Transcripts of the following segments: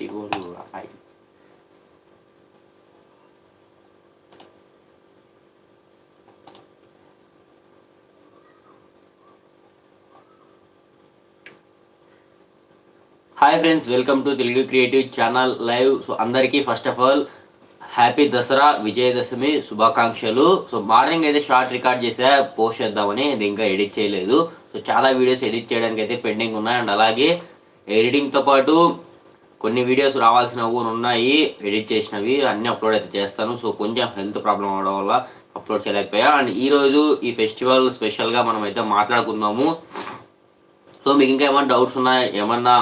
丢来。hi hi friends welcome to Telugu creative channel live so అందరికీ first of all happy Dasara Vijayadashami శుభాకాంక్షలు so morning అయితే short record చేసా post చేద్దామని ఇది ఇంకా ఎడిట్ చేయలేదు. సో చాలా వీడియోస్ ఎడిట్ చేయడానికి అయితే పెండింగ్ ఉన్నాయి. అండ్ అలాగే ఎడిటింగ్తో పాటు కొన్ని వీడియోస్ రావాల్సినవి కూడా ఉన్నాయి. ఎడిట్ చేసినవి అన్నీ అప్లోడ్ అయితే చేస్తాను. సో కొంచెం హెల్త్ ప్రాబ్లం అవడం వల్ల అప్లోడ్ చేయలేకపోయా. అండ్ ఈరోజు ఈ ఫెస్టివల్ స్పెషల్గా మనం అయితే మాట్లాడుకుందాము. సో మీకు ఇంకా ఏమైనా డౌట్స్ ఉన్నాయి ఏమన్నా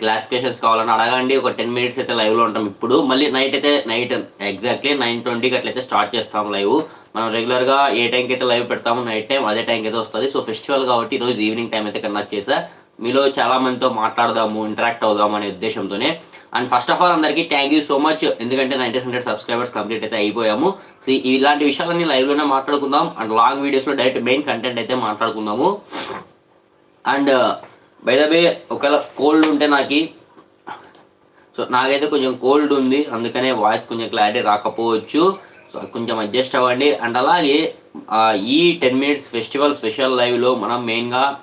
క్లారిఫికేషన్స్ కావాలని అడగండి. ఒక టెన్ మినిట్స్ అయితే లైవ్లో ఉంటాం ఇప్పుడు. మళ్ళీ నైట్ అయితే నైట్ ఎగ్జాక్ట్లీ నైన్ ట్వంటీకి అట్లయితే స్టార్ట్ చేస్తాం లైవ్ మనం రెగ్యులర్గా ఏ టైంకి అయితే లైవ్ పెడతాము నైట్ టైం అదే టైంకి అయితే వస్తుంది. సో ఫెస్టివల్ కాబట్టి ఈరోజు ఈవినింగ్ టైం అయితే కనెక్ట్ చేసా. మీలో చాలా మందితో మాట్లాడదాము ఇంటరాక్ట్ అవుదాము అనే ఉద్దేశంతోనే. అండ్ ఫస్ట్ ఆఫ్ ఆల్ అందరికీ థ్యాంక్ యూ సో మచ్ ఎందుకంటే నైన్టీన్ హండ్రెడ్ సబ్స్క్రైబర్స్ కంప్లీట్ అయితే అయిపోయాము. సో ఇలాంటి విషయాలన్నీ లైవ్లోనే మాట్లాడుకుందాం. అండ్ లాంగ్ వీడియోస్లో డైరెక్ట్ మెయిన్ కంటెంట్ అయితే మాట్లాడుకుందాము. అండ్ బై ద ఒకవేళ కోల్డ్ ఉంటే నాకు సో నాకైతే కొంచెం కోల్డ్ ఉంది. అందుకనే వాయిస్ కొంచెం క్లారిటీ రాకపోవచ్చు. సో కొంచెం అడ్జస్ట్ అవ్వండి. అండ్ అలాగే ఈ టెన్ మినిట్స్ ఫెస్టివల్ స్పెషల్ లైవ్లో మనం మెయిన్గా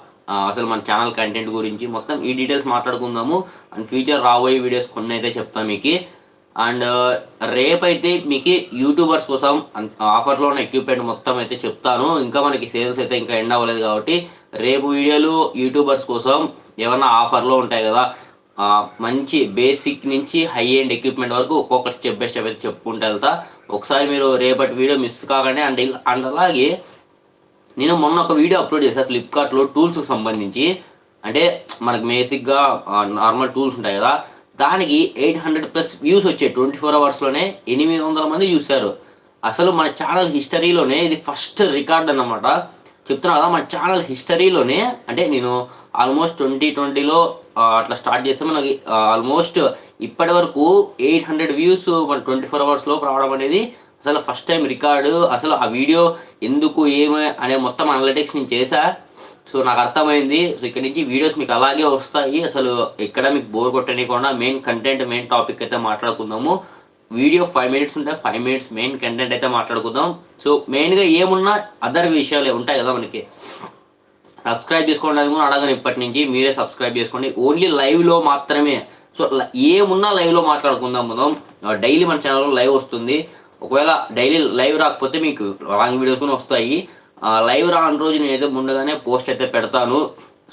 అసలు మన ఛానల్ కంటెంట్ గురించి మొత్తం ఈ డీటెయిల్స్ మాట్లాడుకుందాము. అండ్ ఫ్యూచర్ రాబోయే వీడియోస్ కొన్ని అయితే చెప్తాను మీకు. అండ్ రేపైతే మీకు యూట్యూబర్స్ కోసం ఆఫర్లో ఉన్న ఎక్విప్మెంట్ మొత్తం అయితే చెప్తాను. ఇంకా మనకి సేల్స్ అయితే ఇంకా ఎండ్ అవ్వలేదు కాబట్టి రేపు వీడియోలు యూట్యూబర్స్ కోసం ఏమన్నా ఆఫర్లో ఉంటాయి కదా మంచి బేసిక్ నుంచి హై ఎండ్ ఎక్విప్మెంట్ వరకు ఒక్కొక్కటి స్టెప్ బై స్టెప్ అయితే చెప్పుకుంటూ వెళ్తా. ఒకసారి మీరు రేపటి వీడియో మిస్ కాకండి. అండ్ అండ్ అలాగే నేను మొన్న ఒక వీడియో అప్లోడ్ చేశాను ఫ్లిప్కార్ట్లో టూల్స్కి సంబంధించి. అంటే మనకు బేసిక్గా నార్మల్ టూల్స్ ఉంటాయి కదా దానికి ఎయిట్ హండ్రెడ్ ప్లస్ వ్యూస్ వచ్చాయి. ట్వంటీ ఫోర్ అవర్స్లోనే ఎనిమిది వందల మంది చూశారు. అసలు మన ఛానల్ హిస్టరీలోనే ఇది ఫస్ట్ రికార్డ్ అన్నమాట. చెప్తున్నా కదా మన ఛానల్ హిస్టరీలోనే అంటే నేను ఆల్మోస్ట్ ట్వంటీ ట్వంటీలో అట్లా స్టార్ట్ చేస్తే మనకి ఆల్మోస్ట్ ఇప్పటి వరకు ఎయిట్ హండ్రెడ్ వ్యూస్ మన ట్వంటీ ఫోర్ అవర్స్లో రావడం అనేది అసలు ఫస్ట్ టైం రికార్డు అసలు ఆ వీడియో ఎందుకు ఏమి అనే మొత్తం అనలిటిక్స్ నేను చేశా. సో నాకు అర్థమైంది. సో ఇక్కడ నుంచి వీడియోస్ మీకు అలాగే వస్తాయి. అసలు ఎక్కడ మీకు బోర్ కొట్టనీయకుండా మెయిన్ కంటెంట్ మెయిన్ టాపిక్ అయితే మాట్లాడుకుందాము. వీడియో ఫైవ్ మినిట్స్ ఉంటే ఫైవ్ మినిట్స్ మెయిన్ కంటెంట్ అయితే మాట్లాడుకుందాం. సో మెయిన్గా ఏమున్నా అదర్ విషయాలు ఉంటాయి కదా మనకి. సబ్స్క్రైబ్ చేసుకోండి అది కూడా అడగను ఇప్పటి నుంచి. మీరే సబ్స్క్రైబ్ చేసుకోండి. ఓన్లీ లైవ్లో మాత్రమే. సో ఏమున్నా లైవ్లో మాట్లాడుకుందాం మనం. డైలీ మన ఛానల్లో లైవ్ వస్తుంది. ఒకవేళ డైలీ లైవ్ రాకపోతే మీకు లాంగ్ వీడియోస్ కూడా వస్తాయి. లైవ్ రాని రోజు నేనైతే ముందుగానే పోస్ట్ అయితే పెడతాను.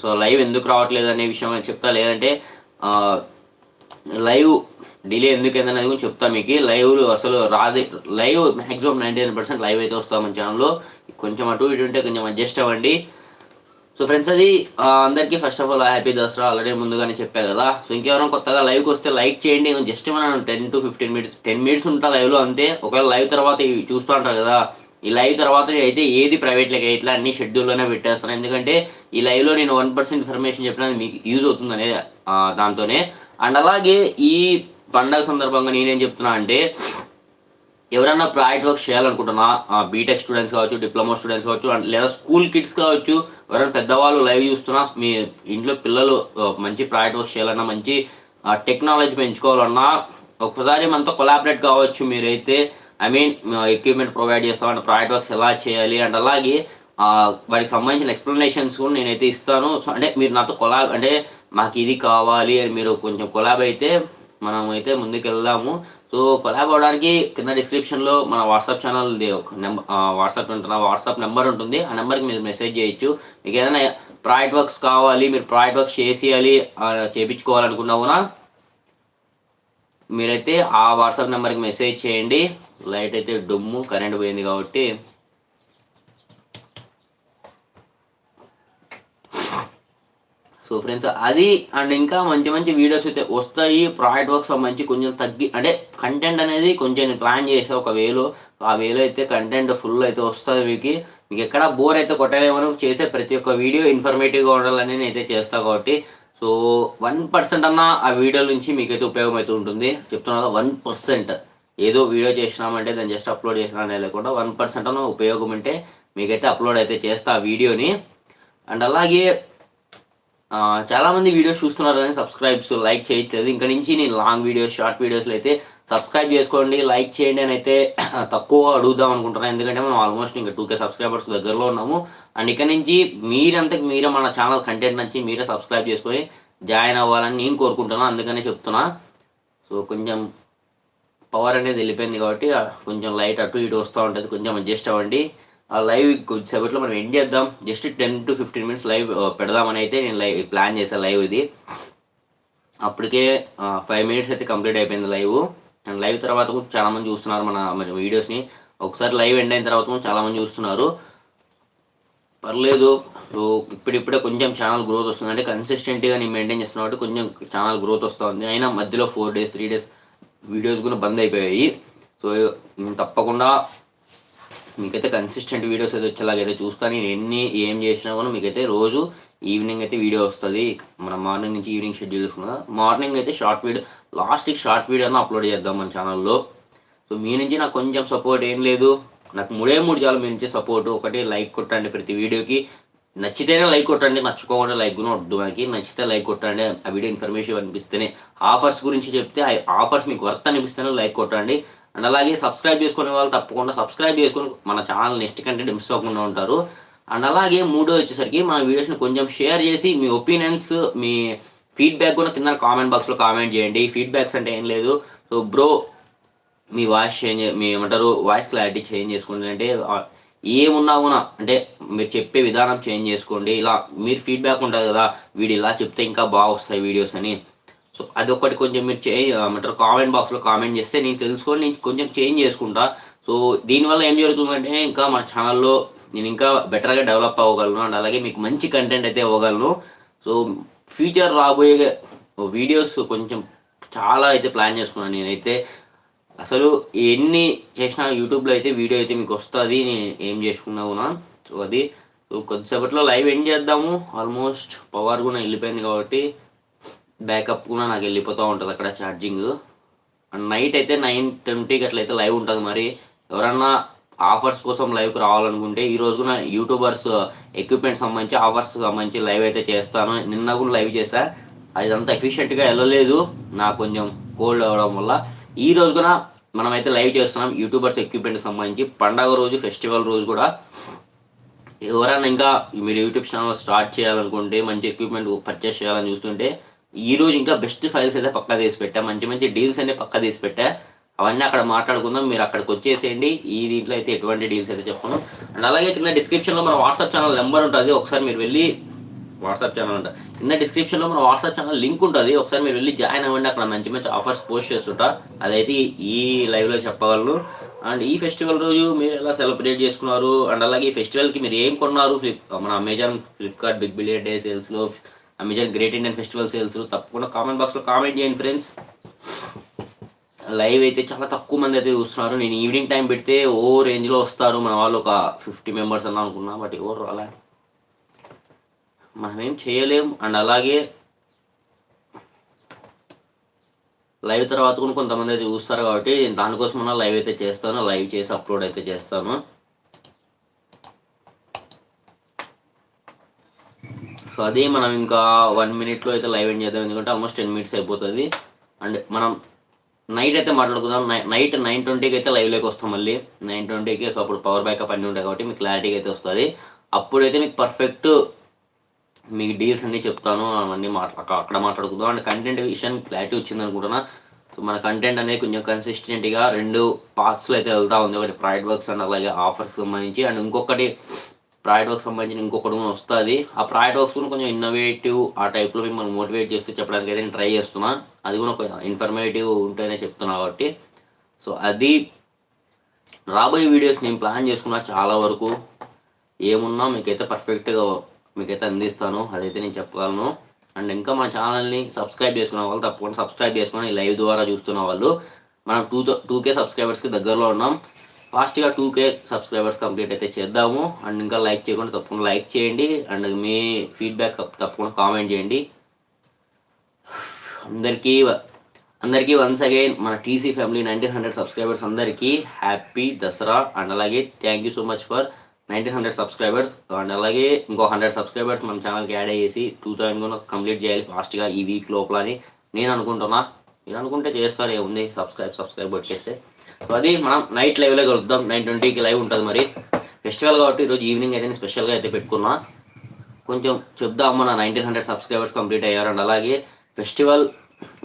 సో లైవ్ ఎందుకు రావట్లేదు అనే విషయం అయితే చెప్తా. లేదంటే లైవ్ డిలే ఎందుకు అనేది కూడా చెప్తా మీకు. లైవ్ అసలు రాదు. Live maximum ninety nine percent live అయితే వస్తాం మన ఛానల్లో కొంచెం అటు ఇటు ఉంటే కొంచెం అడ్జస్ట్ అవ్వండి. సో ఫ్రెండ్స్ అది అందరికీ first of all happy Dasara already ముందుగానే చెప్పా కదా. సో ఇంకెవరైనా కొత్తగా లైవ్కి వస్తే లైక్ చేయండి. జస్ట్ మనం ten to fifteen minutes ten minutes ఉంటా లైవ్లో అంతే. ఒకవేళ లైవ్ తర్వాత ఇవి చూస్తూ ఉంటారు కదా ఈ లైవ్ తర్వాత అయితే ఏది ప్రైవేట్ లెక్క ఇట్లా అన్ని షెడ్యూల్లోనే పెట్టేస్తాను. ఎందుకంటే ఈ లైవ్లో నేను వన్ పర్సెంట్ ఇన్ఫర్మేషన్ చెప్పినా మీకు యూజ్ అవుతుందనే దాంతోనే. అండ్ అలాగే ఈ పండగ సందర్భంగా నేనేం చెప్తున్నా అంటే ఎవరైనా ప్రాజెక్ట్ వర్క్ చేయాలనుకుంటున్నా బీటెక్ స్టూడెంట్స్ కావచ్చు డిప్లొమా స్టూడెంట్స్ కావచ్చు and లేదా స్కూల్ కిడ్స్ కావచ్చు ఎవరైనా పెద్దవాళ్ళు లైవ్ చూస్తున్నా మీ ఇంట్లో పిల్లలు మంచి ప్రాజెక్ట్ వర్క్ చేయాలన్నా మంచి టెక్నాలజీ పెంచుకోవాలన్నా ఒకసారి మనతో కొలాబరేట్ కావచ్చు మీరైతే. ఐ మీన్ ఎక్విప్మెంట్ ప్రొవైడ్ చేస్తాం ప్రాజెక్ట్ వర్క్స్ ఎలా చేయాలి అండ్ అలాగే వాటికి సంబంధించిన ఎక్స్ప్లెనేషన్స్ కూడా నేనైతే ఇస్తాను. సో అంటే మీరు నాతో కొలాబ్ అంటే మాకు ఇది కావాలి అని మీరు కొంచెం కొలాబ్ అయితే మనం అయితే ముందుకు వెళ్దాము సో కొలాబ్ అవడానికి కింద డిస్క్రిప్షన్లో మన వాట్సాప్ ఛానల్ ఒక నెంబర్ వాట్సాప్ ఉంటున్న వాట్సాప్ నెంబర్ ఉంటుంది. ఆ నెంబర్కి మీరు మెసేజ్ చేయొచ్చు. మీకు ఏదైనా ప్రాజెక్ట్ వర్క్స్ కావాలి మీరు ప్రాజెక్ట్ వర్క్స్ చేసేయాలి ఆ, మీరైతే ఆ వాట్సాప్ నెంబర్కి మెసేజ్ చేయండి. లైట్ అయితే డొమ్ము కరెంట్ పోయింది కాబట్టి సో ఫ్రెండ్స్ అది అండ్ ఇంకా మంచి మంచి వీడియోస్ అయితే వస్తాయి. ప్రాజెక్ట్ వర్క్స్ మంచి కొంచెం తగ్గి అంటే కంటెంట్ అనేది కొంచెం ప్లాన్ చేసా ఒక వేలో. ఆ వేలో అయితే కంటెంట్ ఫుల్ అయితే వస్తుంది మీకు. మీకు ఎక్కడ బోర్ అయితే కొట్టలేమో చేసే ప్రతి ఒక్క వీడియో ఇన్ఫర్మేటివ్గా ఉండాలని నేను అయితే చేస్తాను కాబట్టి. సో వన్ పర్సెంట్ అన్న ఆ వీడియో నుంచి మీకైతే ఉపయోగం అయితే ఉంటుంది. చెప్తున్నా వన్ పర్సెంట్ ఏదో వీడియో చేసినామంటే దాన్ని జస్ట్ అప్లోడ్ చేసినా లేకుండా వన్ పర్సెంట్ అన్న ఉపయోగం ఉంటే మీకైతే అప్లోడ్ అయితే చేస్తా ఆ వీడియోని అండ్ అలాగే చాలామంది వీడియోస్ చూస్తున్నారు కానీ సబ్స్క్రైబ్స్ లైక్ చేయట్లేదు. ఇంకా నుంచి నేను లాంగ్ వీడియోస్ షార్ట్ వీడియోస్లో అయితే సబ్స్క్రైబ్ చేసుకోండి లైక్ చేయండి అని అయితే తక్కువ అడుగుదాం అనుకుంటున్నాను. ఎందుకంటే మనం ఆల్మోస్ట్ ఇంకా టూ కే సబ్స్క్రైబర్స్ దగ్గరలో ఉన్నాము. అండ్ ఇక్కడ నుంచి మీరంతకు మీరే మన ఛానల్ కంటెంట్ నచ్చి మీరే సబ్స్క్రైబ్ చేసుకొని జాయిన్ అవ్వాలని నేను కోరుకుంటున్నాను అందుకనే చెప్తున్నా. సో కొంచెం పవర్ అనేది వెళ్ళిపోయింది కాబట్టి కొంచెం లైట్ అటు ఇటు వస్తూ ఉంటుంది. కొంచెం అడ్జస్ట్ అవ్వండి. లైవ్ కొద్దిసేపట్లో మనం ఎండ్ చేద్దాం. Just ten to fifteen minutes live పెడదామని అయితే నేను లైవ్ ప్లాన్ చేశాను లైవ్ ఇది. అప్పటికే ఫైవ్ మినిట్స్ అయితే కంప్లీట్ అయిపోయింది లైవ్. అండ్ లైవ్ తర్వాత కూడా చాలామంది చూస్తున్నారు మన మన వీడియోస్ని. ఒకసారి లైవ్ ఎండ్ అయిన తర్వాత కూడా చాలామంది చూస్తున్నారు. పర్లేదు. సో ఇప్పుడిప్పుడే కొంచెం ఛానల్ గ్రోత్ వస్తుంది. అంటే కన్సిస్టెంట్గా నేను మెయింటైన్ చేస్తున్నా కాబట్టి కొంచెం ఛానల్ గ్రోత్ వస్తుంది అయినా మధ్యలో four days three days videos కూడా బంద్ అయిపోయాయి. సో నేను తప్పకుండా మీకైతే కన్సిస్టెంట్ వీడియోస్ అయితే వచ్చేలాగైతే చూస్తాను. నేను ఎన్ని ఏం చేసినా కూడా మీకైతే రోజు ఈవినింగ్ అయితే వీడియో వస్తుంది. మన మార్నింగ్ నుంచి ఈవినింగ్ షెడ్యూల్ చేసుకున్నా మార్నింగ్ అయితే షార్ట్ వీడియో లాస్ట్కి షార్ట్ వీడియోని అప్లోడ్ చేద్దాం మన ఛానల్లో సో మీ నుంచి నాకు కొంచెం సపోర్ట్ ఏం లేదు. నాకు మూడే మూడు చాలు మీ నుంచి సపోర్ట్ ఒకటి లైక్ కొట్టండి ప్రతి వీడియోకి నచ్చితేనే లైక్ కొట్టండి నచ్చుకోకుండా లైక్ కూడా వద్దు మనకి నచ్చితే లైక్ కొట్టండి. ఆ వీడియో ఇన్ఫర్మేషన్ అనిపిస్తేనే. ఆఫర్స్ గురించి చెప్తే ఆ ఆఫర్స్ మీకు వర్త్ అనిపిస్తేనే లైక్ కొట్టండి. అండ్ అలాగే సబ్స్క్రైబ్ చేసుకునే వాళ్ళు తప్పకుండా సబ్స్క్రైబ్ చేసుకొని మన ఛానల్ నెక్స్ట్ కంటెంట్ మిస్ అవ్వకుండా ఉంటారు. అండ్ అలాగే మూడో వచ్చేసరికి మన వీడియోస్ని కొంచెం షేర్ చేసి మీ ఒపీనియన్స్ మీ ఫీడ్బ్యాక్ కూడా కింద కామెంట్ బాక్స్లో కామెంట్ చేయండి. ఫీడ్బ్యాక్స్ అంటే ఏం లేదు. సో బ్రో మీ వాయిస్ చేంజ్ మీ ఏమంటారు వాయిస్ క్లారిటీ చేంజ్ చేసుకోండి. అంటే ఏమున్నా కూడా అంటే మీరు చెప్పే విధానం చేంజ్ చేసుకోండి. ఇలా మీరు ఫీడ్బ్యాక్ ఉంటుంది కదా వీడు ఇలా చెప్తే ఇంకా బాగా వస్తాయి వీడియోస్ అని. సో అదొకటి కొంచెం మీరు చే ఏమంటారు కామెంట్ బాక్స్లో కామెంట్ చేస్తే నేను తెలుసుకొని నేను కొంచెం చేంజ్ చేసుకుంటా. సో దీనివల్ల ఏం జరుగుతుందంటే ఇంకా మా ఛానల్లో నేను ఇంకా బెటర్గా డెవలప్ అవ్వగలను అండ్ అలాగే మీకు మంచి కంటెంట్ అయితే ఇవ్వగలను. సో ఫ్యూచర్ రాబోయే వీడియోస్ కొంచెం చాలా అయితే ప్లాన్ చేసుకున్నాను నేనైతే. అసలు ఎన్ని చేసినా యూట్యూబ్లో అయితే వీడియో అయితే మీకు వస్తుంది నేను ఏం చేసుకున్నా సో అది. సో కొద్దిసేపట్లో లైవ్ ఎండ్ చేద్దాము. ఆల్మోస్ట్ పవర్ కూడా వెళ్ళిపోయింది కాబట్టి బ్యాకప్ కూడా నాకు వెళ్ళిపోతూ ఉంటుంది అక్కడ ఛార్జింగ్. నైట్ అయితే నైన్ ట్వంటీకి అట్లయితే లైవ్ ఉంటుంది మరి. ఎవరన్నా ఆఫర్స్ కోసం లైవ్కి రావాలనుకుంటే ఈ రోజు కూడా యూట్యూబర్స్ ఎక్విప్మెంట్ సంబంధించి ఆఫర్స్ సంబంధించి లైవ్ అయితే చేస్తాను. నిన్న కూడా లైవ్ చేశా. అది అంత ఎఫిషియెంట్గా వెళ్ళలేదు. నాకు కొంచెం కోల్డ్ అవ్వడం వల్ల. ఈ రోజు కూడా మనమైతే లైవ్ చేస్తున్నాం యూట్యూబర్స్ ఎక్విప్మెంట్కి సంబంధించి. పండగ రోజు ఫెస్టివల్ రోజు కూడా. ఎవరైనా ఇంకా మీరు యూట్యూబ్ ఛానల్ స్టార్ట్ చేయాలనుకుంటే మంచి ఎక్విప్మెంట్ పర్చేస్ చేయాలని చూస్తుంటే ఈ రోజు ఇంకా బెస్ట్ ఫైల్స్ అయితే పక్కా తీసి పెట్టా. మంచి మంచి డీల్స్ అనే పక్కా తీసి పెట్టా. అవన్నీ అక్కడ మాట్లాడుకుందాం. మీరు అక్కడికి వచ్చేసేయండి. ఈ దీంట్లో అయితే ఎటువంటి డీల్స్ అయితే చెప్పను. అండ్ అలాగే కింద డిస్క్రిప్షన్లో మన వాట్సాప్ ఛానల్ నెంబర్ ఉంటుంది. ఒకసారి మీరు వెళ్ళి వాట్సాప్ ఛానల్ ఉంటుంది కింద డిస్క్రిప్షన్లో మన వాట్సాప్ ఛానల్ లింక్ ఉంటుంది. ఒకసారి మీరు వెళ్ళి జాయిన్ అవ్వండి. అక్కడ మంచి మంచి ఆఫర్స్ పోస్ట్ చేస్తుంటా. అదైతే ఈ లైవ్లో చెప్పగలను. అండ్ ఈ ఫెస్టివల్ రోజు మీరు ఎలా సెలబ్రేట్ చేసుకున్నారు? అండ్ అలాగే ఈ ఫెస్టివల్కి మీరు ఏం కొన్నారు? ఫ్లిప్ మన Amazon Flipkart big billion day సేల్స్లో Amazon great Indian festival sales తప్పకుండా కామెంట్ బాక్స్లో కామెంట్ చేయండి ఫ్రెండ్స్. లైవ్ అయితే చాలా తక్కువ మంది అయితే చూస్తున్నారు. నేను ఈవినింగ్ టైం పెడితే ఓ రేంజ్లో వస్తారు. మన వాళ్ళు ఒక ఫిఫ్టీ మెంబర్స్ అన్నా అనుకున్నా బట్ ఎవరు అలా మనం ఏం చేయలేం. అండ్ అలాగే లైవ్ తర్వాత కూడా కొంతమంది అయితే చూస్తారు కాబట్టి దానికోసం లైవ్ అయితే చేస్తాను. లైవ్ చేసి అప్లోడ్ అయితే చేస్తాను. సో అది మనం ఇంకా వన్ మినిట్లో అయితే లైవ్ ఎండ్ చేద్దాం. ఎందుకంటే ఆల్మోస్ట్ టెన్ మినిట్స్ అయిపోతుంది. అండ్ మనం నైట్ అయితే మాట్లాడుకుందాం. నై- నైట్ నైన్ ట్వంటీకి అయితే లైవ్లోకి వస్తాం మళ్ళీ. నైన్ ట్వంటీకి సో అప్పుడు పవర్ బ్యాకప్ అన్నీ ఉంటాయి కాబట్టి మీకు క్లారిటీగా అయితే వస్తుంది. అప్పుడైతే మీకు పర్ఫెక్ట్ మీకు డీల్స్ అన్నీ చెప్తాను. అవన్నీ మాట్లా అక్కడ మాట్లాడుకుందాం. అండ్ కంటెంట్ విషయానికి క్లారిటీ వచ్చింది అనుకుంటున్నా. సో మన కంటెంట్ అనేది కొంచెం కన్సిస్టెంట్గా రెండు పార్ట్స్లో అయితే వెళ్తా ఉంది. ఒకటి ప్రైడ్ వర్క్స్ అండ్ అలాగే ఆఫర్స్ సంబంధించి. అండ్ ఇంకొకటి ప్రైడ్ సంబంధించిన ఇంకొకటి కూడా వస్తుంది. ఆ ప్రైడ్ వర్క్స్ కూడా కొంచెం ఇన్నోవేటివ్ ఆ టైప్లో మిమ్మల్ని మోటివేట్ చేస్తూ చెప్పడానికి అయితే నేను ట్రై చేస్తున్నా. అది కూడా ఒక ఇన్ఫర్మేటివ్ ఉంటేనే చెప్తున్నా కాబట్టి. సో అది రాబోయే వీడియోస్ నేను ప్లాన్ చేసుకున్నా చాలా వరకు. ఏమున్నా మీకైతే పర్ఫెక్ట్గా మీకైతే అందిస్తాను. అదైతే నేను చెప్పగలను. అండ్ ఇంకా మా ఛానల్ని సబ్స్క్రైబ్ చేసుకున్న వాళ్ళు తప్పకుండా సబ్స్క్రైబ్ చేసుకుని లైవ్ ద్వారా చూస్తున్న వాళ్ళు. మనం టూ టూ కే సబ్స్క్రైబర్స్కి దగ్గరలో ఉన్నాం. ఫాస్ట్గా టూ కే సబ్స్క్రైబర్స్ కంప్లీట్ అయితే చేద్దాము. అండ్ ఇంకా లైక్ చేయకుండా తప్పకుండా లైక్ చేయండి. అండ్ మీ ఫీడ్బ్యాక్ తప్పకుండా కామెంట్ చేయండి. అందరికీ అందరికీ వన్స్ అగైన్ మన TC family nineteen hundred subscribers అందరికీ హ్యాపీ దసరా. అండ్ అలాగే thank you so much for nineteen hundred subscribers. And అలాగే ఇంకో హండ్రెడ్ సబ్స్క్రైబర్స్ మన ఛానల్కి యాడ్ అయ్యేసి టూ థౌసండ్ కూడా కంప్లీట్ చేయాలి ఫాస్ట్గా ఈ వీక్ లోపల అని నేను అనుకుంటున్నా నేను అనుకుంటే చేస్తాను ఏముంది సబ్స్క్రైబ్ సబ్స్క్రైబ్ పెట్టేస్తే సో అది మనం నైట్ లైవ్లో కలుద్దాం. నైన్ ట్వంటీకి లైవ్ ఉంటుంది మరి. ఫెస్టివల్ కాబట్టి ఈరోజు ఈవినింగ్ అయితే నేను స్పెషల్గా అయితే పెట్టుకున్నా. కొంచెం చెప్దాం మన నైన్టీన్ హండ్రెడ్ సబ్స్క్రైబర్స్ కంప్లీట్ అయ్యారు. అలాగే ఫెస్టివల్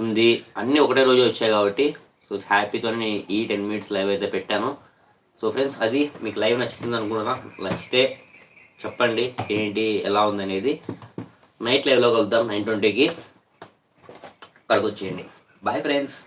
ఉంది. అన్నీ ఒకటే రోజు వచ్చాయి కాబట్టి సో హ్యాపీతో ఈ టెన్ మినిట్స్ లైవ్ అయితే పెట్టాను. సో ఫ్రెండ్స్ అది మీకు లైవ్ నచ్చుతుంది అనుకుంటున్నా నచ్చితే చెప్పండి ఏంటి ఎలా ఉందనేది. నైట్ లైవ్లో కలుద్దాం. నైన్ ట్వంటీకి అక్కడికి వచ్చేయండి. Bye friends